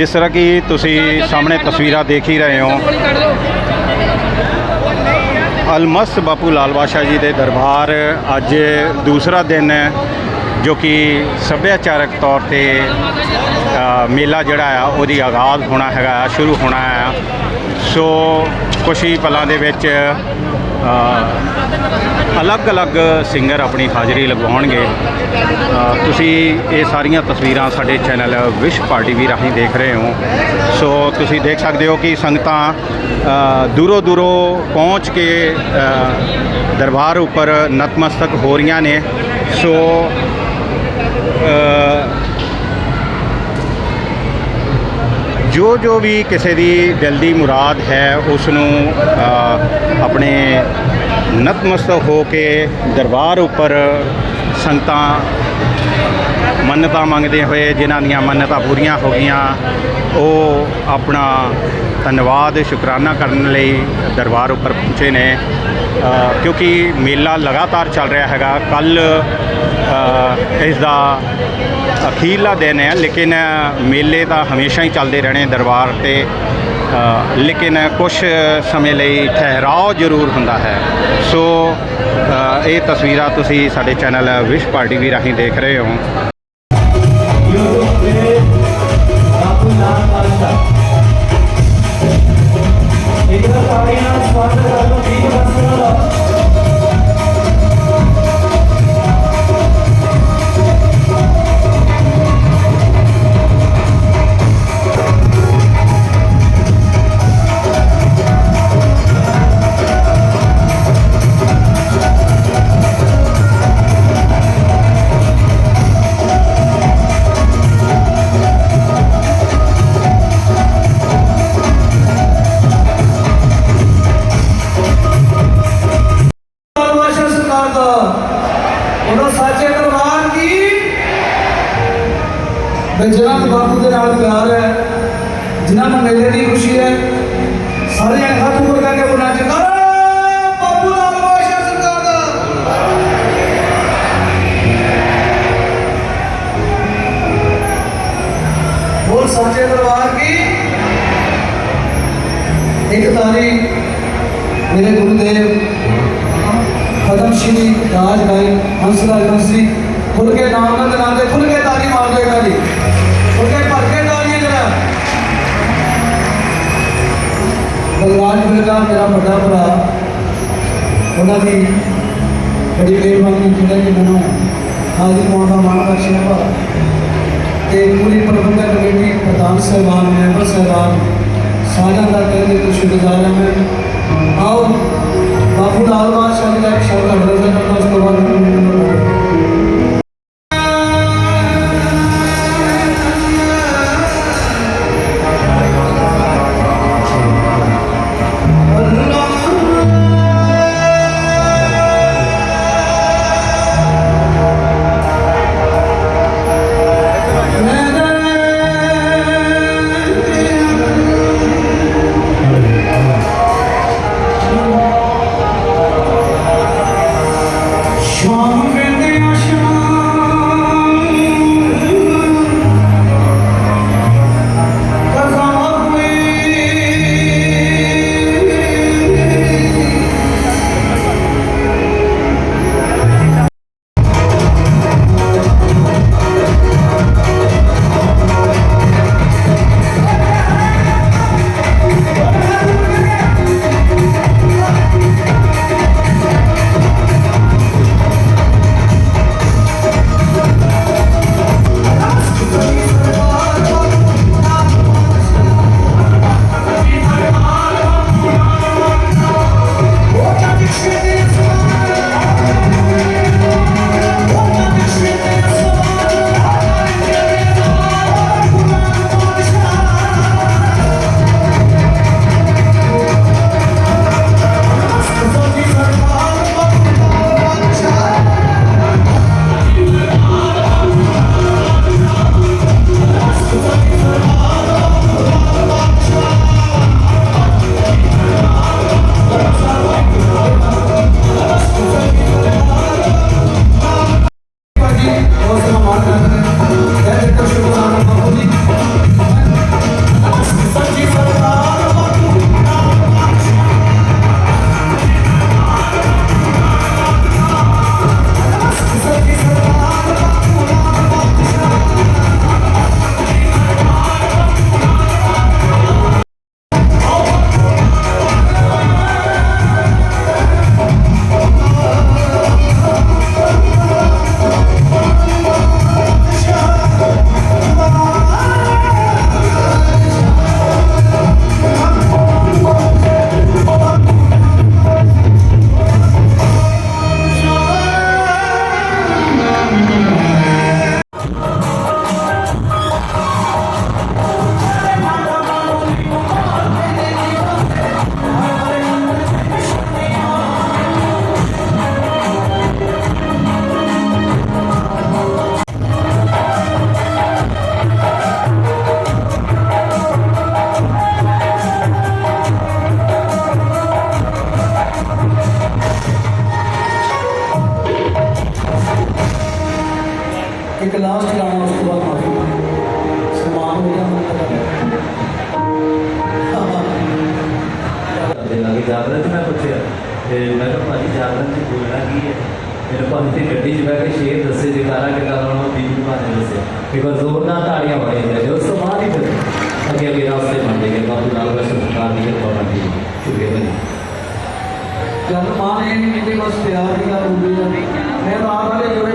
ਜਿਸ ਤਰ੍ਹਾਂ ਕਿ ਤੁਸੀਂ ਸਾਹਮਣੇ ਤਸਵੀਰਾਂ ਦੇਖ ਹੀ ਰਹੇ ਹੋ। ਅਲਮਸਤ ਬਾਪੂ ਲਾਲ ਬਾਦਸ਼ਾਹ ਜੀ ਦੇ ਦਰਬਾਰ ਅੱਜ ਦੂਸਰਾ ਦਿਨ ਹੈ ਜੋ ਕਿ ਸੱਭਿਆਚਾਰਕ ਤੌਰ ਤੇ ਮੇਲਾ ਜਿਹੜਾ ਆ ਉਹਦੀ ਆਗਾਜ਼ ਹੋਣਾ ਹੈਗਾ ਸ਼ੁਰੂ ਹੋਣਾ ਆ ਸੋ ਹੀ ਪਲਾਂ ਦੇ ਵਿੱਚ ਅਲੱਗ-ਅਲੱਗ ਸਿੰਗਰ ਆਪਣੀ ਹਾਜ਼ਰੀ ਲਗਵਾਉਣਗੇ। ਤੁਸੀਂ ਇਹ ਸਾਰੀਆਂ ਤਸਵੀਰਾਂ ਸਾਡੇ ਚੈਨਲ ਵਿਸ਼ ਪਾਰਟੀ ਵੀ ਰਾਹੀਂ ਦੇਖ ਰਹੇ ਹੋ। ਸੋ ਤੁਸੀਂ ਦੇਖ ਸਕਦੇ ਹੋ ਕਿ ਸੰਗਤਾਂ ਦੂਰੋਂ ਦੂਰੋਂ ਪਹੁੰਚ ਕੇ ਦਰਬਾਰ ਉੱਪਰ ਨਤਮਸਤਕ ਹੋ ਰਹੀਆਂ ਨੇ। ਸੋ ਅ, ਜੋ ਜੋ ਵੀ ਕਿਸੇ ਦੀ ਦਿਲ ਦੀ ਮੁਰਾਦ ਹੈ ਉਸ ਨੂੰ ਆਪਣੇ ਨਤਮਸਤਕ ਹੋ ਕੇ ਦਰਬਾਰ ਉੱਪਰ ਸੰਗਤਾਂ ਮੰਨਤਾਂ ਮੰਗਦੇ ਹੋਏ, ਜਿਨ੍ਹਾਂ ਦੀਆਂ ਮੰਨਤਾਂ ਪੂਰੀਆਂ ਹੋ ਗਈਆਂ, ਉਹ ਆਪਣਾ ਧੰਨਵਾਦ, ਸ਼ੁਕਰਾਨਾ ਕਰਨ ਲਈ ਦਰਬਾਰ ਉੱਪਰ ਪਹੁੰਚੇ ਨੇ। ਕਿਉਂਕਿ ਮੇਲਾ ਲਗਾਤਾਰ ਚੱਲ ਰਿਹਾ ਹੈਗਾ। ਕੱਲ ਇਸ ਦਾ ਅਖੀਰਲਾ ਦਿਨ ਹੈ, ਲੇਕਿਨ ਮੇਲੇ ਤਾਂ ਹਮੇਸ਼ਾ ਹੀ ਚੱਲਦੇ ਰਹਿਣੇ ਦਰਬਾਰ ਤੇ। ਲੇਕਿਨ ਕੁਝ ਸਮੇਂ ਲਈ ਠਹਿਰਾਓ ਜ਼ਰੂਰ ਹੁੰਦਾ ਹੈ। ਸੋ ਇਹ ਤਸਵੀਰਾਂ ਤੁਸੀਂ ਸਾਡੇ ਚੈਨਲ ਵਿਸ਼ ਪਾਰਟੀ ਵੀ ਰਾਹੀਂ ਦੇਖ ਰਹੇ ਹੋ। ਨੂੰ ਬਾਪੂ ਦੇ ਨਾਲ ਪਿਆਰ ਹੈ ਜਿਨ੍ਹਾਂ ਨੂੰ ਮੇਲੇ ਦੀ ਖੁਸ਼ੀ ਹੈ ਸਾਰੇ ਹੱਥ ਉੱਪਰ ਕਰਕੇ ਬੁਲਾ ਜਕਾਰਾ ਬਾਪੂ ਲਾਲ ਬਾਦਸ਼ਾਹ ਸਰਕਾਰ ਦਾ ਬੋਲ ਸਾਚੇ ਦਰਬਾਰ ਕੀ ਇੱਕ ਤਾਰੀ ਮੇਰੇ ਗੁਰੂਦੇਵ ਪਦਮ ਸ਼੍ਰੀ ਰਾਜ ਗਾਇ ਹੰਸਰਾਜ ਹੰਸਰੀ ਖੁੱਲ ਕੇ ਨਾਮ ਨੰਦ ਨਾਮ ਦੇ ਬਲਰਾਜ ਮਿਰਜ਼ਾ ਮੇਰਾ ਵੱਡਾ ਭਰਾ, ਉਹਨਾਂ ਦੀ ਬੜੀ ਮਿਹਰਬਾਨੀ ਜਿਹੜੇ ਕਿ ਮੈਨੂੰ ਹਾਜ਼ਰ ਹੋਣ ਦਾ ਮਾਣ ਬਖਸ਼ਿਆ ਭਾ ਤੇ ਪੂਰੀ ਪ੍ਰਬੰਧਕ ਕਮੇਟੀ ਪ੍ਰਧਾਨ ਸਾਹਿਬਾਨ, ਮੈਂਬਰ ਸਾਹਿਬਾਨ, ਸਾਰਿਆਂ ਦਾ ਕਹਿੰਦੇ ਕਿ ਸ਼ੁਕਰਗੁਜ਼ਾਰ ਹਾਂ ਮੈਂ। ਇੱਕ ਲਾਸਟ ਗਾਣਾ ਉਸ ਤੋਂ ਬਾਅਦ ਮਾਫੀ ਸਮਾਨ ਹੋ ਜਾਣਾ ਦੇ ਲਾਗੇ ਜਾਗਰਣ 'ਚ ਮੈਂ ਪੁੱਛਿਆ ਤੇ ਮੈਂ ਕਿਹਾ ਭਾਜੀ ਜਾਗਰਣ 'ਚ ਬੋਲਣਾ ਕੀ ਹੈ ਮੇਰੇ ਭਾਜੀ ਤੇ ਗੱਡੀ 'ਚ ਬਹਿ ਕੇ ਸ਼ੇਰ ਦੱਸੇ ਜਕਾਰਾ ਕਿਦਾਂ ਲਾਉਣਾ ਦੀਪ ਭਾਜੀ ਨੇ ਦੱਸਿਆ ਇੱਕ ਵਾਰ ਜ਼ੋਰ ਨਾਲ ਤਾੜੀਆਂ ਮਾਰੀਆਂ ਜਾਂਦੇ ਉਸ ਤੋਂ ਬਾਅਦ ਹੀ ਫਿਰ ਅੱਗੇ ਅੱਗੇ ਰਾਸਤੇ ਬਣਦੇ ਗਏ ਬਾਬੂ ਨਾਲ ਦਾ ਸਰਕਾਰ ਦੀ ਕਿਰਪਾ ਬਣਦੀ ਗਈ। ਸ਼ੁਕਰੀਆ ਭਾਜੀ ਜਦ ਮਾਨ ਇਹ ਨਹੀਂ ਕਿ ਬਸ ਪਿਆਰ ਦੀ ਗੱਲ ਹੁੰਦੀ ਹੈ ਮੈਂ ਤਾਂ ਆਪ ਵਾਲੇ ਜੁੜੇ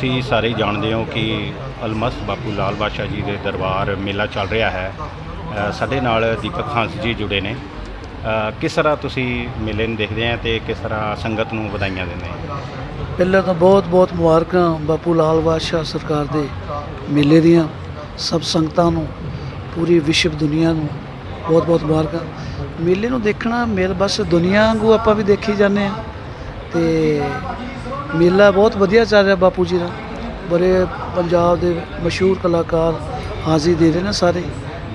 ਤੁਸੀਂ ਸਾਰੇ ਹੀ ਜਾਣਦੇ ਹੋ ਕਿ ਅਲਮਸ ਬਾਪੂ ਲਾਲ ਬਾਦਸ਼ਾਹ ਜੀ ਦੇ ਦਰਬਾਰ ਮੇਲਾ ਚੱਲ ਰਿਹਾ ਹੈ। ਸਾਡੇ ਨਾਲ ਦੀਪਕ ਹੰਸ ਜੀ ਜੁੜੇ ਨੇ। ਕਿਸ ਤਰ੍ਹਾਂ ਤੁਸੀਂ ਮੇਲੇ ਨੂੰ ਦੇਖਦੇ ਆ ਤੇ ਕਿਸ ਤਰ੍ਹਾਂ ਸੰਗਤ ਨੂੰ ਵਧਾਈਆਂ ਦਿੰਦੇ ਆ? ਪਹਿਲਾਂ ਤਾਂ ਬਹੁਤ ਬਹੁਤ ਮੁਬਾਰਕਾਂ ਬਾਪੂ ਲਾਲ ਬਾਦਸ਼ਾਹ ਸਰਕਾਰ ਦੇ ਮੇਲੇ ਦੀਆਂ। ਸਭ ਸੰਗਤਾਂ ਨੂੰ, ਪੂਰੀ ਵਿਸ਼ਵ ਦੁਨੀਆ ਨੂੰ ਬਹੁਤ ਬਹੁਤ ਮੁਬਾਰਕਾਂ। ਮੇਲੇ ਨੂੰ ਦੇਖਣਾ ਮੇਲ, ਬਸ ਦੁਨੀਆ ਵਾਂਗੂ ਆਪਾਂ ਵੀ ਦੇਖੀ ਜਾਂਦੇ ਆ। ਤੇ ਮੇਲਾ ਬਹੁਤ ਵਧੀਆ ਚੱਲ ਰਿਹਾ ਬਾਪੂ ਜੀ ਦਾ। ਬੜੇ ਪੰਜਾਬ ਦੇ ਮਸ਼ਹੂਰ ਕਲਾਕਾਰ ਹਾਜ਼ਰੀ ਦੇ ਰਹੇ ਨੇ ਸਾਰੇ।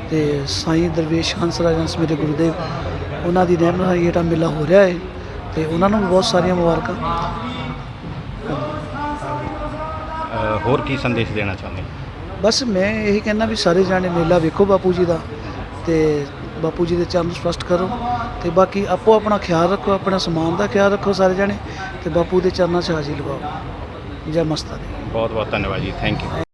ਤੇ ਸਾਈਂ ਦਰਵੇਸ਼ ਹੰਸ ਰਾਜੰਸ ਮੇਰੇ ਗੁਰੂਦੇਵ ਉਹਨਾਂ ਦੀ ਰਹਿਮਤ ਨਾਲ ਇਹ ਜਿਹੜਾ ਮੇਲਾ ਹੋ ਰਿਹਾ ਹੈ ਤੇ ਉਹਨਾਂ ਨੂੰ ਵੀ ਬਹੁਤ ਸਾਰੀਆਂ ਮੁਬਾਰਕਾਂ। ਅ, ਹੋਰ ਕੀ ਸੰਦੇਸ਼ ਦੇਣਾ ਚਾਹੁੰਦੇ ਬਸ ਮੈਂ ਇਹੀ ਕਹਿੰਦਾ ਵੀ ਸਾਰੇ ਜਾਣੇ ਮੇਲਾ ਵੇਖੋ ਬਾਪੂ ਜੀ ਦਾ ਤੇ ਬਾਪੂ ਜੀ ਦੇ ਚਰਨ ਸਪਸ਼ਟ ਕਰੋ। ਤੇ ਬਾਕੀ ਆਪੋ ਆਪਣਾ ਖਿਆਲ ਰੱਖੋ, ਆਪਣਾ ਸਮਾਨ ਦਾ ਖਿਆਲ ਰੱਖੋ ਸਾਰੇ ਜਾਣੇ ਤੇ ਬਾਪੂ ਦੇ ਚਰਨਾਂ 'ਚ ਹਾਜ਼ਰੀ ਲਗਾਓ। ਜੈ ਮਸਤਾ ਦੀ। ਬਹੁਤ ਬਹੁਤ ਧੰਨਵਾਦ ਜੀ ਥੈਂਕ ਯੂ